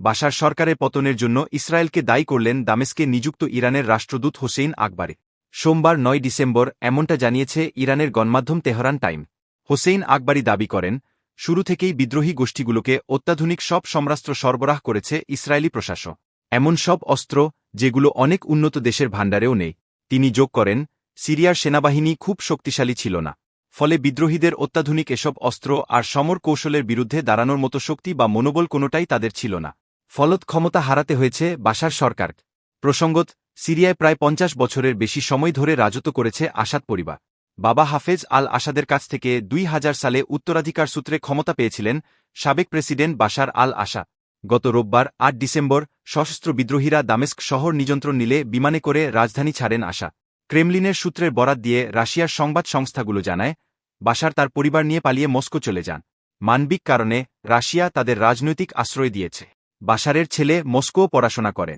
বাশার সরকারের পতনের জন্য ইসরায়েলকে দায়ী করলেন দামেস্কে নিযুক্ত ইরানের রাষ্ট্রদূত হোসেইন আকবরে। সোমবার নয় ডিসেম্বর এমনটা জানিয়েছে ইরানের গণমাধ্যম তেহরান টাইম। হোসেইন আকবরী দাবি করেন, শুরু থেকেই বিদ্রোহী গোষ্ঠীগুলোকে অত্যাধুনিক সব সমরাস্ত্র সরবরাহ করেছে ইসরায়েলি প্রশাসন এমন সব অস্ত্র, যেগুলো অনেক উন্নত দেশের ভাণ্ডারেও নেই। তিনি যোগ করেন, সিরিয়ার সেনাবাহিনী খুব শক্তিশালী ছিল না। ফলে বিদ্রোহীদের অত্যাধুনিক এসব অস্ত্র আর সমর কৌশলের বিরুদ্ধে দাঁড়ানোর মতো শক্তি বা মনোবল কোনোটাই তাদের ছিল না। ফলত ক্ষমতা হারাতে হয়েছে বাশার সরকার। প্রসঙ্গত, সিরিয়ায় প্রায় পঞ্চাশ বছরের বেশি সময় ধরে রাজত্ব করেছে আসাদ পরিবার। বাবা হাফেজ আল আসাদের কাছ থেকে দুই হাজার সালে উত্তরাধিকার সূত্রে ক্ষমতা পেয়েছিলেন সাবেক প্রেসিডেন্ট বাশার আল আশা গত রোববার, আট ডিসেম্বর, সশস্ত্র বিদ্রোহীরা দামেস্ক শহর নিযন্ত্রণ নিলে বিমানে করে রাজধানী ছাড়েন আশা। ক্রেমলিনের সূত্রের বরাত দিয়ে রাশিয়ার সংবাদ সংস্থাগুলো জানায়, বাশার তার পরিবার নিয়ে পালিয়ে মস্কো চলে যান। মানবিক কারণে রাশিয়া তাদের রাজনৈতিক আশ্রয় দিয়েছে। বাশারের ছেলে মস্কো পড়াশোনা করে।